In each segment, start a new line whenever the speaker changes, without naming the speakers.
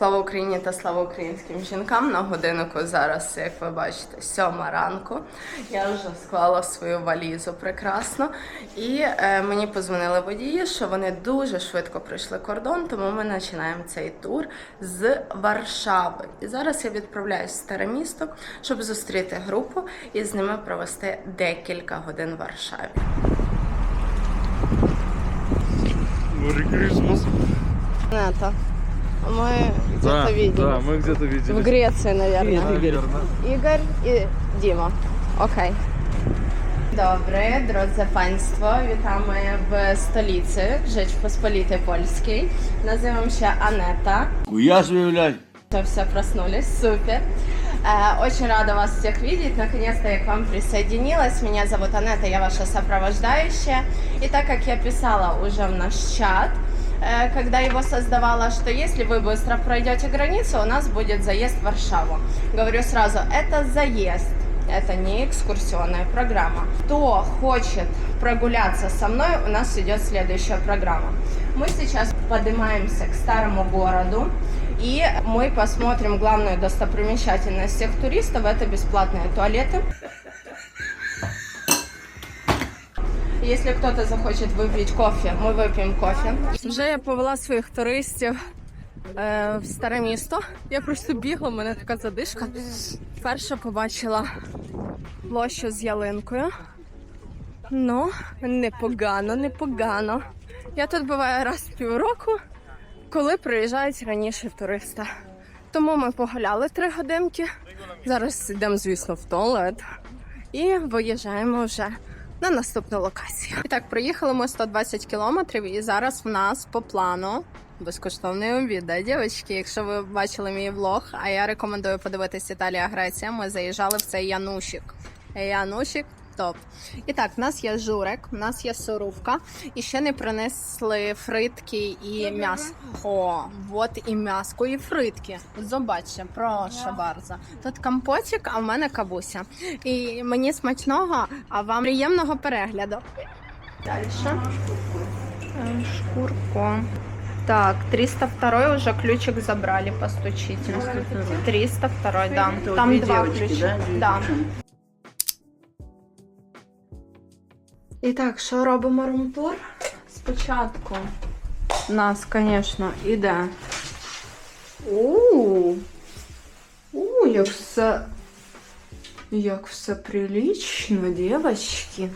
Слава Україні та слава українським жінкам. На годиннику зараз, як ви бачите, сьома ранку. Я вже склала свою валізу прекрасно. І е, мені позвонили водії, що вони дуже швидко пройшли кордон, тому ми починаємо цей тур з Варшави. І зараз я відправляюсь в старе місто, щоб зустріти групу і з ними провести декілька годин в Варшаві.
Merry Christmas.
Это. Мы
Да,
где-то видели.
да, мы где-то
В
видели.
Греции, наверное.
Наверно.
Ігор і Діма. Окей. Добре, дrodzy Państwo, witamy w stolicy Rzeczpospolitej Polskiej. Nazywam się Aneta.
Я заявляю.
Что все проснулись, супер. Э, Очень рада вас всех видеть. Наконец-то я к вам присоединилась. Меня зовут Анетта, я ваша сопровождающая. И так как я писала уже в наш чат, э, когда его создавала, что если вы быстро пройдете границу, у нас будет заезд в Варшаву. Говорю сразу, это заезд. Это не экскурсионная программа. Кто хочет прогуляться со мной, у нас идет следующая программа. Мы сейчас поднимаемся к старому городу, и мы посмотрим главную достопримечательность всех туристов. Это бесплатные туалеты. Если кто-то захочет выпить кофе, мы выпьем кофе. Вже я повела своїх туристів е, в старе місто. Я просто бігла, у мене така задишка. Перша побачила площу з ялинкою. Ну, непогано, непогано. Я тут буваю раз в півроку, коли приїжджають раніше туристи. Тому ми погуляли три годинки. Зараз йдемо, звісно, в туалет і виїжджаємо вже на наступну локацію. І так, проїхали ми 120 кілометрів, і зараз в нас по плану безкоштовний обід, да, дівчатки? Якщо ви бачили мій влог, а я рекомендую подивитись Італія Греція. Ми заїжджали в цей Янушік. Янушик топ. І так, в нас є журик, в нас є сорувка, і ще не принесли фритки і м'ясо. О, от і м'яско, і фритки. Зобачте, прошу bardzo. Тут компотик, а в мене кабуся. І мені смачного, а вам приємного перегляду. Далі. Е, Шкурку. Так, 302 уже ключик забрали, постучите. 302, да. Там два ключа. Да. І так, що робимо румтур? Спочатку у нас, звісно, іде. У, у, як все. Як все прилічно, дівчатки.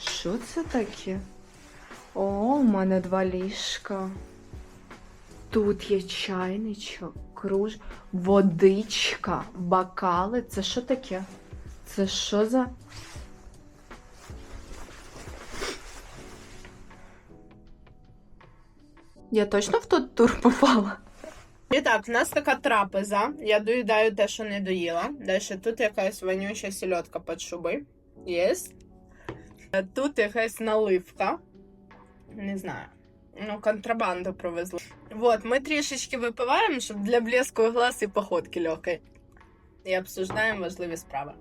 Що це таке? О, у мене два ліжка. Тут є чайничок, круж, водичка, бокали. Це що таке? Це що за. Я точно в тот тур попала? І так, в нас така трапеза. Я доїдаю те, що не доїла. Далі тут якась вонюча сільотка під шуби. Є. Тут якась наливка. Не знаю. Ну, контрабанду провезли. Вот, ми трішечки випиваємо, щоб для блеску глаз і походки легкої. І обсуждаємо важливі справи.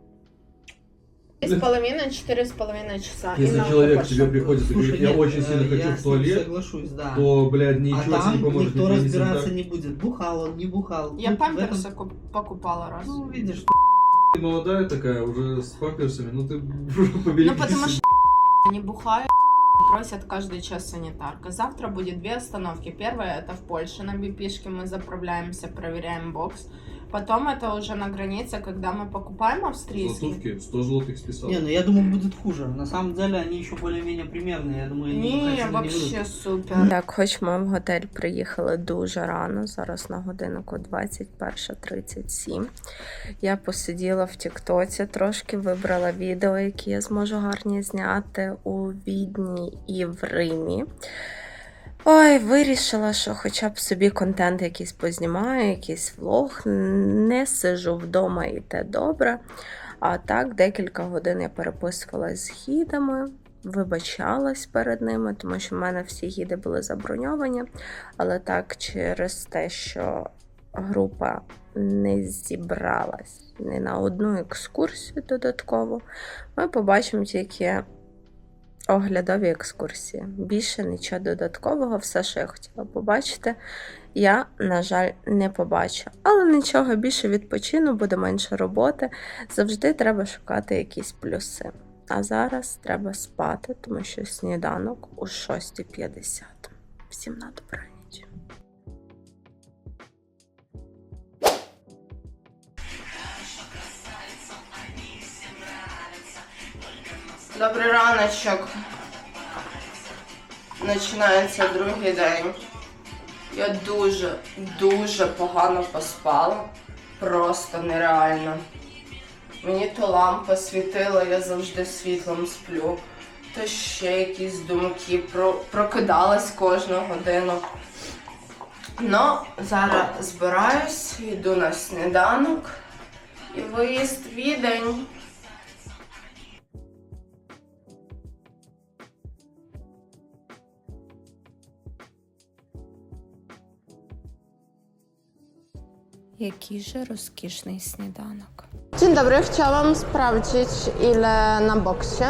Три с половиной, четыре с половиной часа.
Если
И
человек к тебе приходит и говорит, я
нет,
очень
э,
сильно хочу
я
в
с ним
туалет,
соглашусь, да.
то, блядь, ничего
а
тебе
там
не поможет.
никто
ни
разбираться не будет. Бухал он, не бухал.
Я
в
памперсы
этом-
куп- покупала раз.
Ну, видишь,
Ты молодая такая, уже с памперсами, ну ты побери.
Ну, потому что они бухают, просят каждый час санитарка. Завтра будет две остановки. Первая это в Польше на бипишке мы заправляемся, проверяем бокс. Потом это уже на границе, когда мы покупаем австрийский.
Золотушки, 100 злотых списал.
Не, ну я думаю, будет хуже. На самом деле они еще более-менее примерные. Я думаю, они
Ні,
качественно не
вообще
будут.
супер. Так, хоч ми в готель приїхали дуже рано, зараз на годиннику 21.37. Я посиділа в Тіктоці, трошки вибрала відео, які я зможу гарні зняти у Відні і в Римі. Ой, вирішила, що хоча б собі контент якийсь познімаю, якийсь влог. Не сижу вдома і те добре. А так, декілька годин я переписувалась з гідами, вибачалась перед ними, тому що в мене всі гіди були заброньовані. Але так, через те, що група не зібралась ні на одну екскурсію додатково, ми побачимо тільки оглядові екскурсії. Більше нічого додаткового, все, що я хотіла побачити. я, на жаль, не побачу. Але нічого більше відпочину, буде менше роботи. Завжди треба шукати якісь плюси. А зараз треба спати, тому що сніданок у 6.50. Всім на добраніч. Добрий раночок. Починається другий день. Я дуже, дуже погано поспала. Просто нереально. Мені то лампа світила, я завжди світлом сплю. То ще якісь думки про, прокидалась кожну годину. Ну, зараз збираюсь, йду на сніданок і виїзд відень. Jaki że rozkoszny śniadanek. Dzień dobry, chciałam sprawdzić ile na boksie.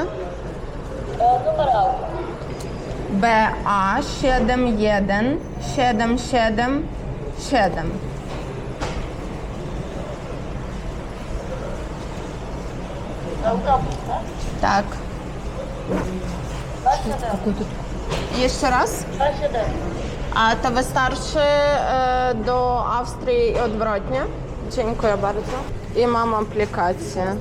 BA 71777. Tak. tak. Jeszcze raz? 27. A to wystarczy e, do Austrii i odwrotnie. Dziękuję bardzo. I mam aplikację.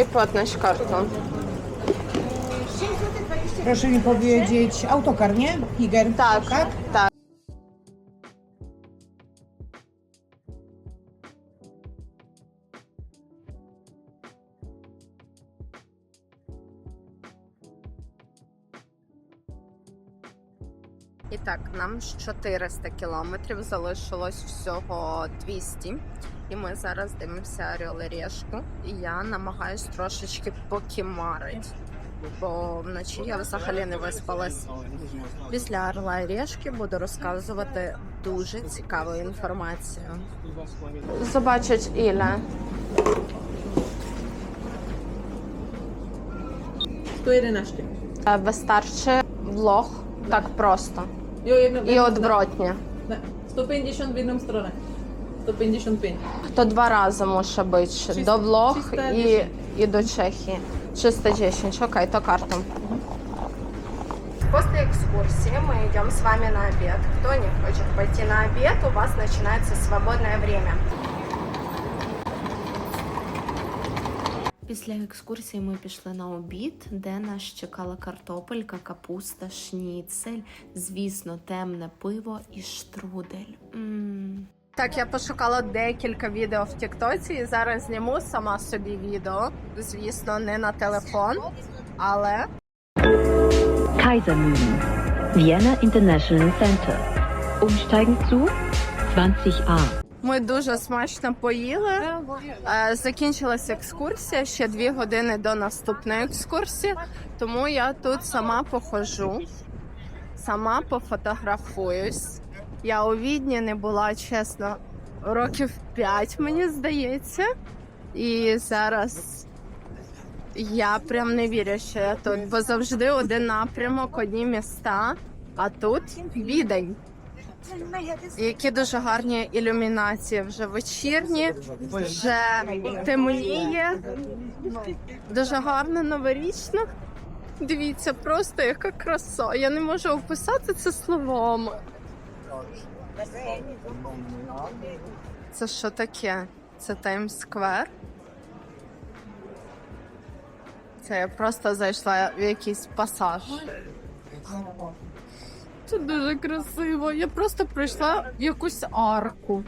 I płatność kartą.
Proszę mi powiedzieć, autokar, nie? Iger.
Tak, tak. Так, нам 400 кілометрів залишилось всього 200. І ми зараз дивимося Орел і Решку. І я намагаюсь трошечки покімарити. Бо вночі я взагалі не виспалась. Після Орла і Решки буду розказувати дуже цікаву інформацію. Zobaczyć ile.
111.
Wystarczy vlog tak prosto.
Jo, jedno,
I odwrotnie.
Ne, 150 w jedną stronę. 155.
To dwa razy muszę być.
Trzysta-
до Włoch i,
310.
i do 310. Окей, то карту. После экскурсии мы идем с вами на обед. Кто не хочет пойти на обед, у вас начинается свободное время. Після екскурсії ми пішли на обід, де нас чекала картопелька, капуста, шніцель, звісно, темне пиво і штрудель. м Так, я пошукала декілька відео в Тіктоці і зараз зніму сама собі відео. Звісно, не на телефон, але
Kaisermühlen, Vienna International Center. Umsteigen zu 20a.
Ми дуже смачно поїли. Е, Закінчилася екскурсія ще дві години до наступної екскурсії, тому я тут сама похожу, сама пофотографуюсь. Я у Відні не була, чесно, років п'ять, мені здається. І зараз я прям не вірю, що я тут, бо завжди один напрямок, одні міста, а тут відень. Які дуже гарні ілюмінації вже вечірні, вже темніє. Дуже гарно новорічно. Дивіться, просто яка краса. Я не можу описати це словами. Це що таке? Це Таймс-сквер? Це я просто зайшла в якийсь пасаж. Це дуже красиво. Я просто прийшла в якусь арку.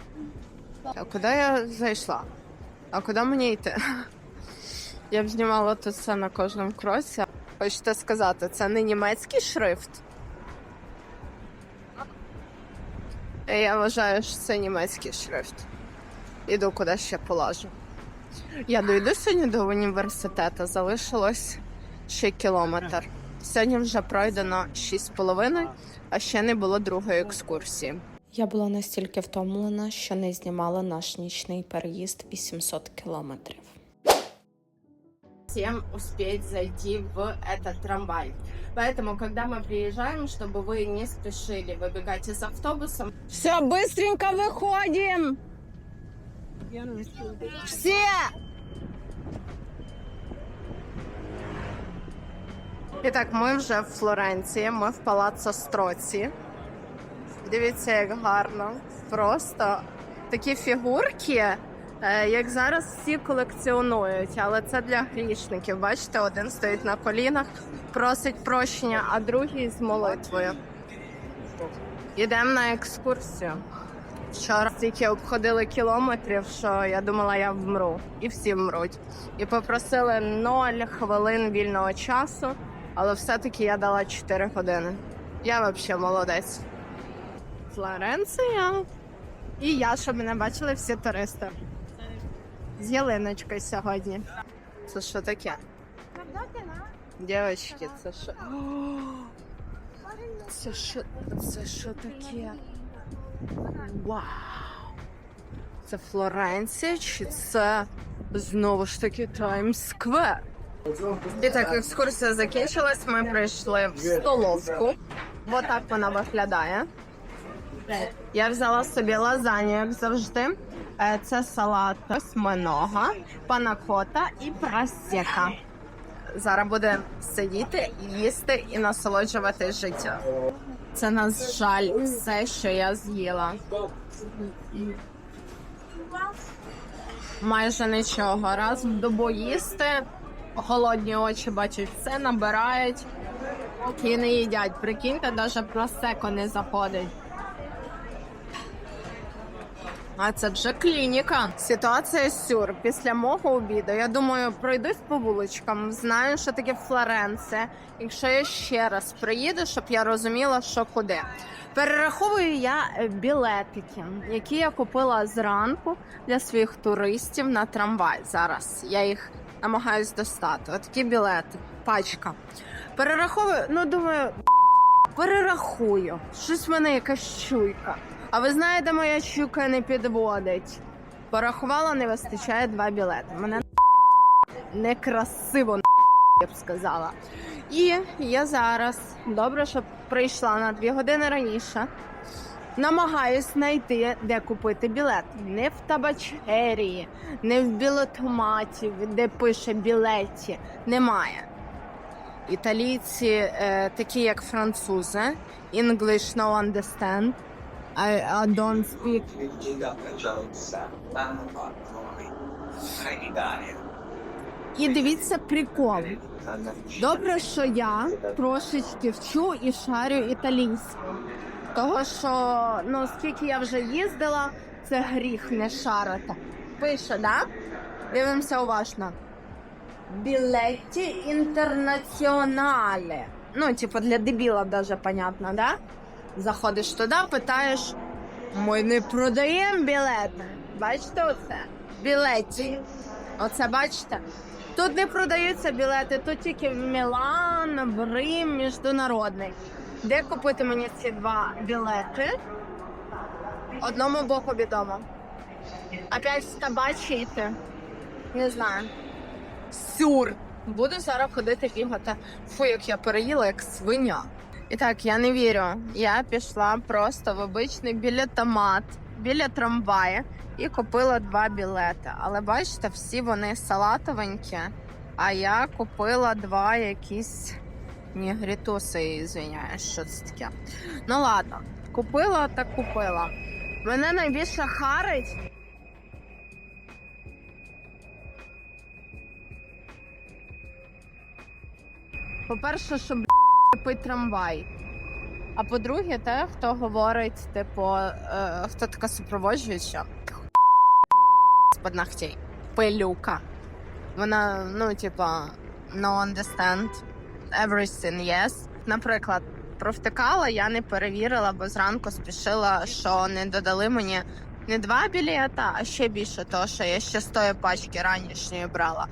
А куди я зайшла? А куди мені йти? Я б знімала тут все на кожному кроці. Хочете сказати, це не німецький шрифт? Я вважаю, що це німецький шрифт. Іду куди ще полажу. Я дойду сьогодні до університету, залишилось ще кілометр. Сьогодні вже пройдено 6,5, а ще не було другої екскурсії. Я була настільки втомлена, що не знімала наш нічний переїзд 800 кілометрів. всем успеть зайти в этот трамвай. Поэтому, когда мы приезжаем, чтобы вы не спешили выбегать из автобуса. Все, быстренько выходим! Все! І так, ми вже в Флоренції, ми в Палаццо Строці. Дивіться, як гарно. Просто такі фігурки, е, як зараз всі колекціонують, але це для грішників. Бачите, один стоїть на колінах, просить прощення, а другий з молитвою. Йдемо на екскурсію. Вчора стільки обходили кілометрів, що я думала, я вмру. І всі вмруть. І попросили 0 хвилин вільного часу, але все-таки я дала 4 години. Я взагалі молодець. Флоренція. І я, щоб мене бачили всі туристи. З ялиночкою сьогодні. Це що таке? Дівчатки, це що? Це що? Це що таке? Вау! Це Флоренція чи це знову ж таки Таймс-сквер? І так, екскурсія закінчилась. Ми прийшли в столовку. Ось так вона виглядає. Я взяла собі лазанью, як завжди. Е, Це салат осьминога, панакота і просека. Зараз буде сидіти, їсти і насолоджувати життя. Це на жаль все, що я з'їла. Майже нічого. Раз в добу їсти, голодні очі бачать все, набирають і не їдять. Прикиньте, навіть просеко не заходить. А це вже клініка. Ситуація сюр. Після мого обіду, я думаю, пройдусь по вуличкам, знаю, що таке Флоренція. Якщо я ще раз приїду, щоб я розуміла, що куди. Перераховую я білетики, які я купила зранку для своїх туристів на трамвай. Зараз я їх намагаюсь достати. Отакі білети, пачка. Перераховую, ну думаю, перерахую. Щось в мене якась чуйка. А ви знаєте, моя чуйка не підводить. Порахувала, не вистачає два білети. Мене некрасиво, я б сказала. І я зараз, добре, що прийшла на дві години раніше. Намагаюсь знайти, де купити білет. Не в табачерії, не в білетоматі, де пише білеті. Немає. Італійці е, такі, як французи, English no understand. I, I don't speak. І дивіться прикол. Добре, що я трошечки вчу і шарю італійську. Того, що ну скільки я вже їздила, це гріх не шарити. Пише, да? Дивимося уважно. Білеті інтернаціонале. Ну, типу, для дебіла даже понятно, да? Заходиш туди, питаєш, ми не продаємо білети. Бачите оце? Білеті. Оце бачите? Тут не продаються білети, тут тільки Мілан, Рим, міжнародний. Де купити мені ці два білети? Одному боку відомо. Опять в. Не знаю. Сюр. Буду зараз ходити бігати. Фу, як я переїла, як свиня. І так, я не вірю. Я пішла просто в обичний білетомат біля трамвая і купила два білети. Але бачите, всі вони салатовенькі. А я купила два якісь нігрітуси, звиняюсь, що це таке. Ну ладно, купила так купила. Мене найбільше харить. По-перше, що б**, пить трамвай. А по-друге, те, хто говорить, типу, е, хто така супроводжуюча з-під. Пилюка. Вона, ну, типа, no understand. Everything yes. Наприклад, провтикала, я не перевірила, бо зранку спішила, що не додали мені Не два білета, а ще більше, того, що я ще з тої пачки ранішньої брала.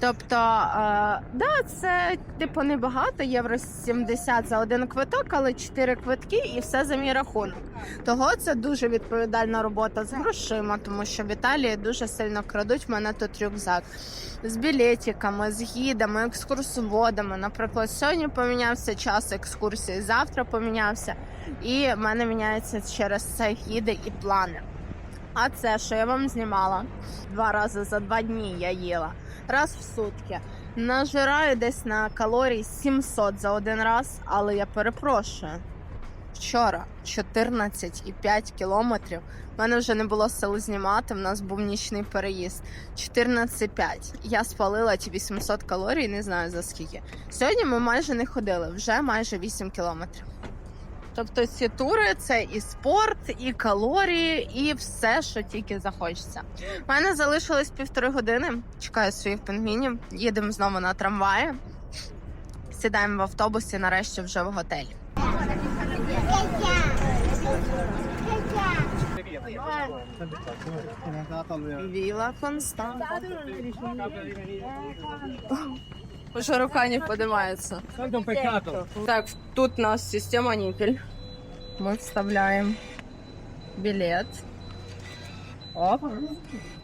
Тобто, е, да, це типу небагато, євро 70 за один квиток, але 4 квитки і все за мій рахунок. Того це дуже відповідальна робота з грошима, тому що в Італії дуже сильно крадуть в мене тут рюкзак з білетиками, з гідами, екскурсоводами. Наприклад, сьогодні помінявся час екскурсії, завтра помінявся, і в мене міняється через це гіди і плани. А це, що я вам знімала два рази за два дні я їла, раз в сутки. Нажираю десь на калорій 700 за один раз, але я перепрошую. Вчора 14,5 кілометрів. У мене вже не було сил знімати. В нас був нічний переїзд. 14,5. Я спалила ті 800 калорій, не знаю за скільки. Сьогодні ми майже не ходили, вже майже 8 кілометрів. Тобто ці тури це і спорт, і калорії, і все, що тільки захочеться. У мене залишилось півтори години. Чекаю своїх пінгвінів. Їдемо знову на трамваї. Сідаємо в автобусі, нарешті вже в готелі. Віла Константа. Уже рука не поднимается. Так, тут у нас система ниппель. Мы вставляем билет. Оп.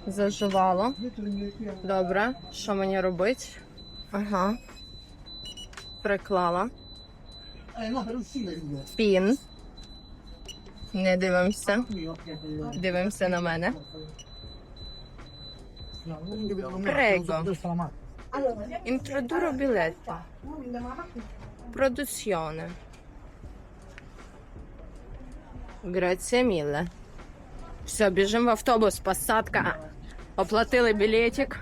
Заживало. Добре. Що мені робити? Ага. Приклала. Пін. Не дивимося. Дивимося на мене. Prego. Introdurro biglietto. Produzione. Grazie mille. Все, біжимо в автобус, посадка. Оплатили білетик,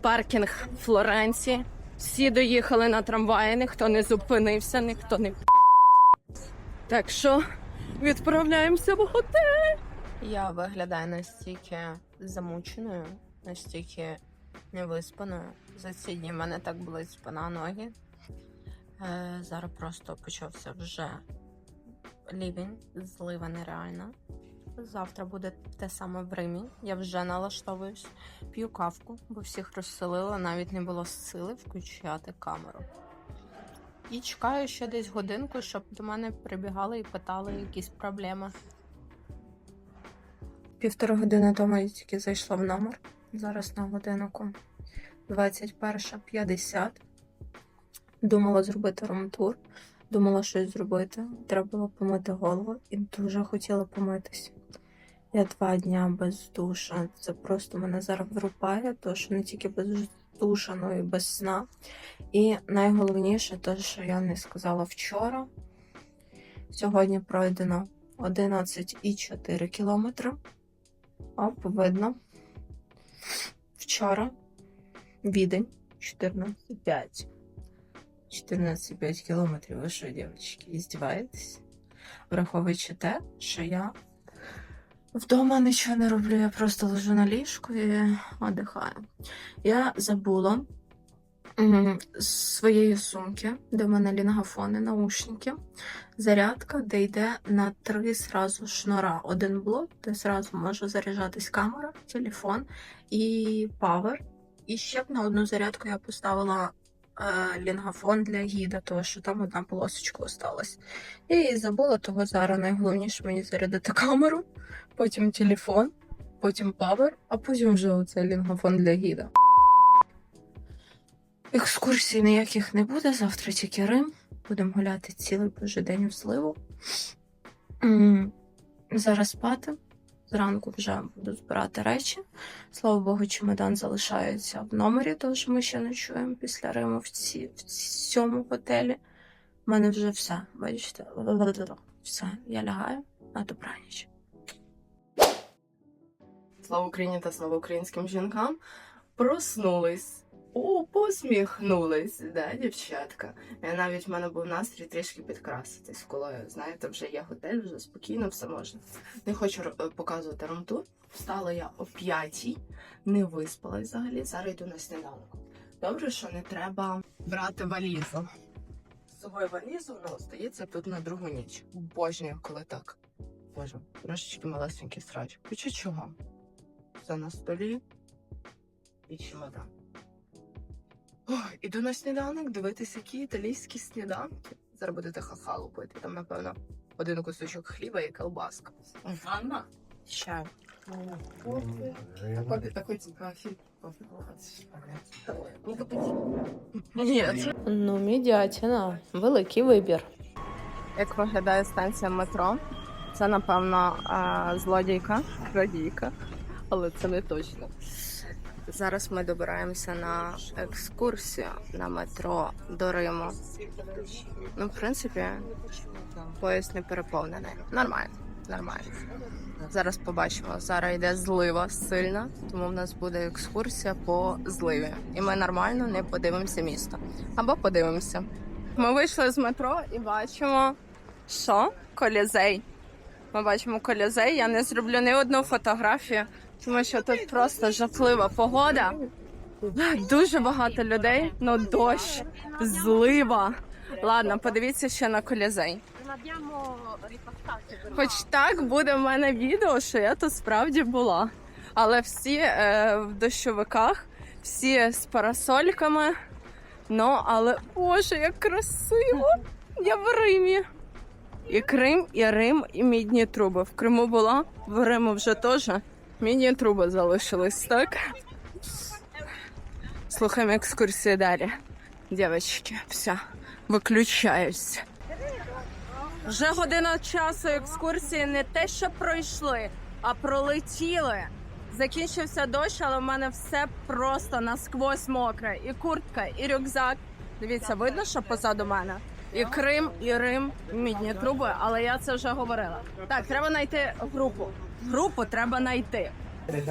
паркінг Флоренції. Всі доїхали на трамваї, ніхто не зупинився, ніхто не. Так що відправляємося в готель. Я виглядаю настільки замученою, настільки невиспаною. За ці дні в мене так болить спина ноги. Е, зараз просто почався вже лівень, злива нереальна. Завтра буде те саме в Римі. Я вже налаштовуюсь. П'ю кавку, бо всіх розселила, навіть не було сили включати камеру. І чекаю ще десь годинку, щоб до мене прибігали і питали якісь проблеми. Півтори години тому я тільки зайшла в номер. Зараз на годиннику 21.50. Думала зробити румтур, думала щось зробити. Треба було помити голову і дуже хотіла помитись. Я два дня без душа. Це просто мене зараз врубає, то що не тільки без душа, але й без сна. І найголовніше, те, що я не сказала вчора. Сьогодні пройдено 11,4 кілометри. Оп, видно. Вчора відень 14,5. 14,5 кілометрів. Ви що, дівчатки, іздіваєтесь? Враховуючи те, що я вдома нічого не роблю, я просто лежу на ліжку і одихаю. Я забула з своєї сумки, де в мене лінгафони, наушники, зарядка, де йде на три зразу шнура. Один блок, де зразу може заряджатись камера, телефон і павер. І ще б на одну зарядку я поставила е, лінгафон для гіда, тому що там одна полосочка осталась. Її забула, того зараз найголовніше мені зарядити камеру, потім телефон, потім павер, а потім вже оцей лінгафон для гіда. Екскурсій ніяких не буде, завтра тільки Рим. Будемо гуляти цілий божий день в зливу. Зараз спати. Зранку вже буду збирати речі. Слава Богу, чемодан залишається в номері, тому що ми ще ночуємо після Риму в, ці, в цьому готелі. У мене вже все, бачите, все, я лягаю на добраніч. Слава Україні та слава українським жінкам. Проснулись. О, посміхнулись, да, дівчатка. І навіть в мене був настрій трішки підкраситись, коли, знаєте, вже є готель, вже спокійно, все можна. Не хочу показувати румтур. Встала я о п'ятій, не виспалась взагалі. Зараз йду на сніданок. Добре, що не треба брати валізу. З собою валізу вона остається тут на другу ніч. Обожнюю, коли так. Боже, трошечки малесенький срач. Хоча чого? Все на столі і чемодан. Іду на сніданок дивитися, які італійські сніданки. Зараз будете хахалу пити. Там, напевно, один кусочок хліба і колбаска. Ванна? Чай. Кофе такой типа Ні.
Ну, мідятина. Великий вибір.
Як виглядає станція метро? Це, напевно, злодійка, крадійка, але це не точно. Зараз ми добираємося на екскурсію на метро до Риму. Ну, в принципі, поїзд не переповнений. Нормально, нормально. Зараз побачимо. Зараз йде злива сильна, тому в нас буде екскурсія по зливі. І ми нормально не подивимося місто. Або подивимося. Ми вийшли з метро і бачимо, що колізей. Ми бачимо колізей. Я не зроблю ні одну фотографію, тому що тут просто жахлива погода. Дуже багато людей, ну дощ, злива. Ладно, подивіться ще на колізей. Хоч так буде в мене відео, що я тут справді була. Але всі е, в дощовиках, всі з парасольками. Ну, але Боже, як красиво! Я в Римі. І Крим, і Рим, і мідні труби. В Криму була, в Риму вже теж. Мідні труби залишились, так? Слухаємо екскурсії далі. Дівчатки, все, виключаюсь. Вже година часу екскурсії не те, що пройшли, а пролетіли. Закінчився дощ, але в мене все просто насквозь мокре. І куртка, і рюкзак. Дивіться, видно, що позаду мене. І Крим, і Рим, мідні труби, але я це вже говорила. Так, треба знайти групу. Групу треба знайти.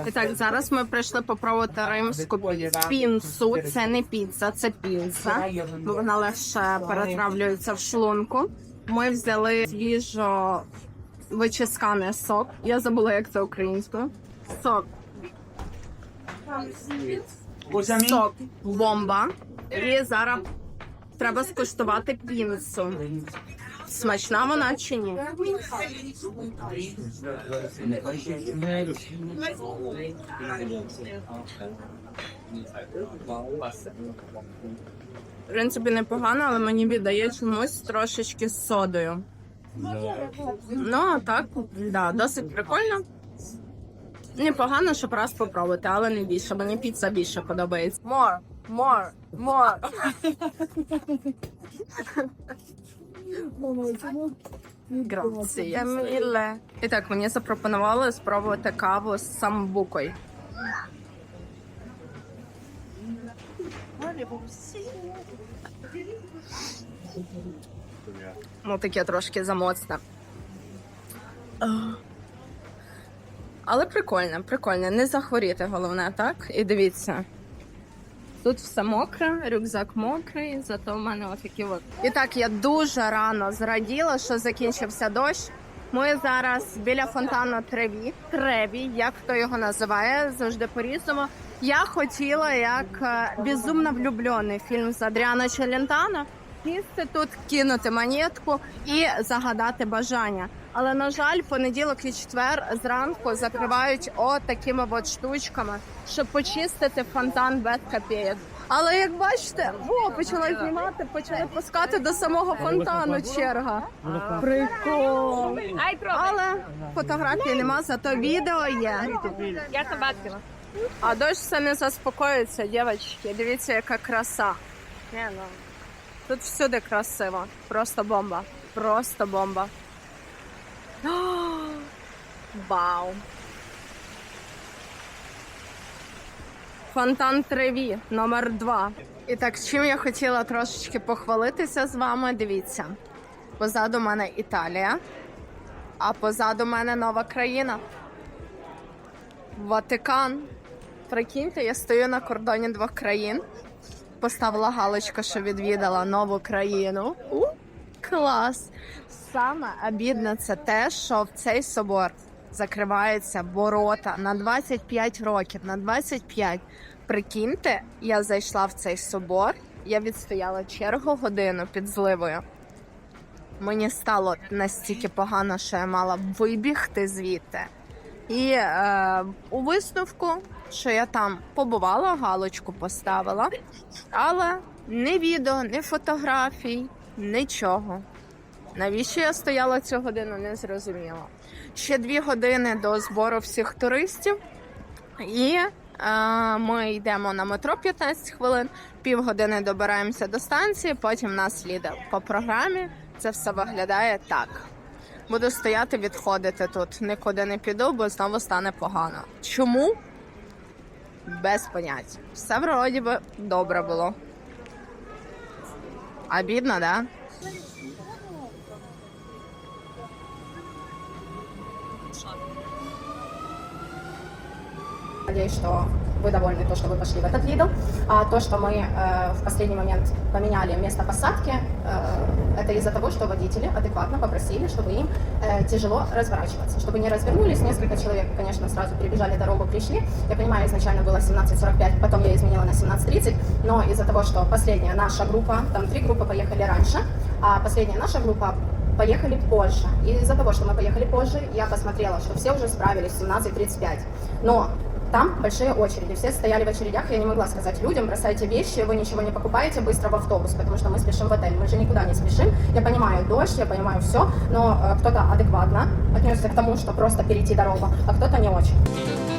І так, зараз ми прийшли попробувати римську пінцу. Це не піца, це пінца. Бо вона легше перетравлюється в шлунку. Ми взяли свіжо вичисканий сок. Я забула, як це українською. Сок. Сок. Бомба. І зараз треба скуштувати пінцу. Смачна вона чи ні? В принципі, непогано, але мені віддає чомусь трошечки з содою. Ну, а так, да, досить прикольно. Непогано, щоб раз попробувати, але не більше. Мені піца більше подобається. More, more, more. Грація міле. І так, мені запропонували спробувати каву з самбукою. Ну, таке трошки замоцне. Але прикольно, прикольно. Не захворіти, головне, так? І дивіться. Тут все мокре, рюкзак мокрий, зато в мене отакі от. І так, я дуже рано зраділа, що закінчився дощ. Ми зараз біля фонтану Треві. Треві, як хто його називає, завжди по-різному. Я хотіла, як е, безумно влюблений фільм з Адріано Челентано, сісти тут, кинути монетку і загадати бажання. Але на жаль, понеділок і четвер зранку закривають от такими от штучками, щоб почистити фонтан без копійок. Але як бачите, о, почала знімати, почали пускати до самого фонтану черга. Прикол. Але фотографії нема, зато відео є. А дощ все не заспокоїться, дівчатки. Дивіться, яка краса. Не, ну, Тут всюди красиво. Просто бомба. Просто бомба. О, Вау. Фонтан Треві номер 2 І так, чим я хотіла трошечки похвалитися з вами, дивіться. Позаду мене Італія, а позаду мене нова країна. Ватикан. Прикиньте, я стою на кордоні двох країн. Поставила галочку, що відвідала нову країну. У, клас! Саме обідне це те, що в цей собор закриваються ворота на 25 років. На 25. Прикиньте, я зайшла в цей собор, я відстояла чергу годину під зливою. мені стало настільки погано, що я мала вибігти звідти. І е, у висновку, що я там побувала, галочку поставила, але ні відео, ні фотографій, нічого. Навіщо я стояла цю годину, не зрозуміло. Ще дві години до збору всіх туристів, і е, ми йдемо на метро 15 хвилин, півгодини добираємося до станції, потім нас сліде по програмі. Це все виглядає так. Буду стояти, відходити тут. Нікуди не піду, бо знову стане погано. Чому? Без понять. Все вроді би добре було. Обідно, да?
Надеюсь, что вы довольны то, что вы пошли в этот Lidl. А то, что мы э, в последний момент поменяли место посадки, э, это из-за того, что водители адекватно попросили, чтобы им э, тяжело разворачиваться, чтобы не развернулись. Несколько человек, конечно, сразу перебежали дорогу, пришли. Я понимаю, изначально было 17.45, потом я изменила на 17.30, но из-за того, что последняя наша группа, там три группы поехали раньше, а последняя наша группа поехали позже. И из-за того, что мы поехали позже, я посмотрела, что все уже справились в 17.35. Но там большие очереди, все стояли в очередях, я не могла сказать людям, бросайте вещи, вы ничего не покупаете, быстро в автобус, потому что мы спешим в отель, мы же никуда не спешим. Я понимаю дождь, я понимаю все, но э, кто-то адекватно отнесся к тому, что просто перейти дорогу, а кто-то не очень.